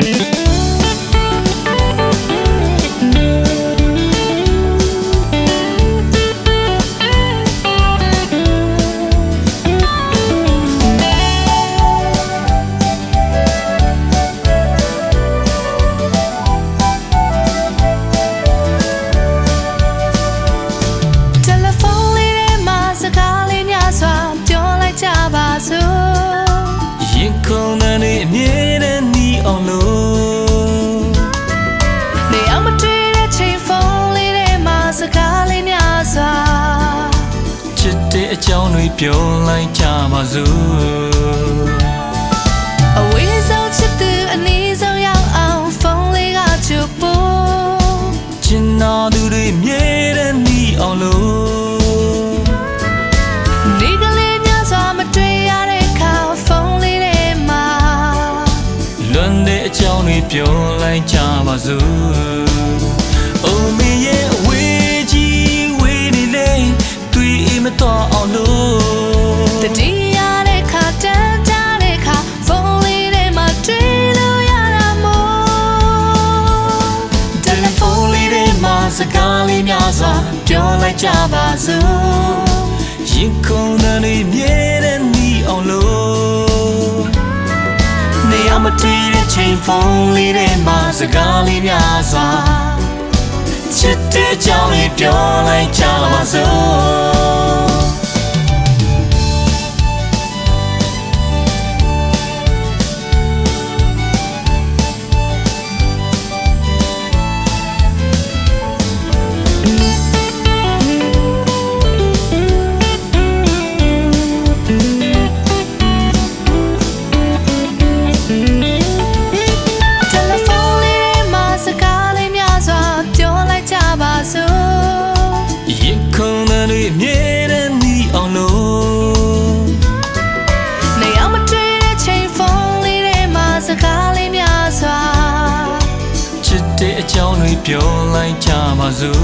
တယ် အကြောင်းတွေပြောလိုက်ကြပါစို့အဝေးဆုံးချစ်သူအနည်းဆုံးရောက်အောင်ဖုန်းလေးကချူပို့ချင်တော်သူတွေအမြဲတမ်းနီးအောင်လို့နေကလေးများစွာမတွေ့ရတဲ့အခါဖုန်းလေးထဲမှာလွန်တဲ့အကြောင်းတွေပြောလိုက်ကြပါစို့ တွေ့အိမ်မတော်အောင်လို့တတိယတဲ့ခါတန်းကြတဲ့ခါဖုန်းလေးထဲမှာတွေ့လို့ရတာမို့တယ်လီဖုန်းလေးထဲမှာစကားလေးများစွာပြောလိုက်ကြပါစို့ရင်ခုန်တဲ့နေ့မြဲတဲ့နီးအောင်လို့နေအောင်မတီးတဲ့ချိန်ဖုန်းလေးထဲမှာစကားလေးများစွာချစ်တဲ့အကြောင်းလေးပြောလိုက်ကြပါစို့ ပြောလိုက်ကြပါစို့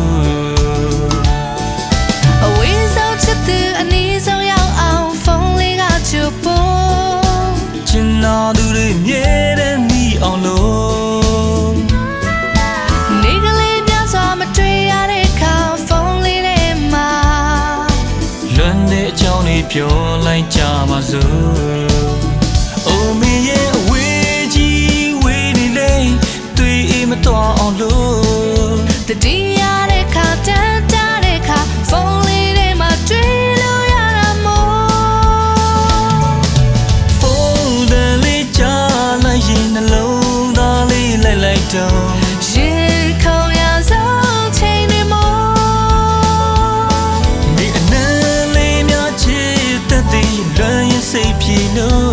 အဝေးဆုံးချစ်သူအနည်းဆုံးရောက်အောင်ဖုန်းလေးကချူပို့ချင်တော်သူတွေမြဲတဲ့နီးအောင်လို့နေကလေးများစွာမတွေ့ရတဲ့အခါဖုန်းလေးထဲမှာလွန်တဲ့အကြောင်းတွေပြောလိုက်ကြပါစို့ တော့ရင်ခုန်ရဆုံးချိန်တွေမို့ဒီအနံလေးများချစ်တဲ့ဒီလွန်ရင်စိတ်ပြေလို့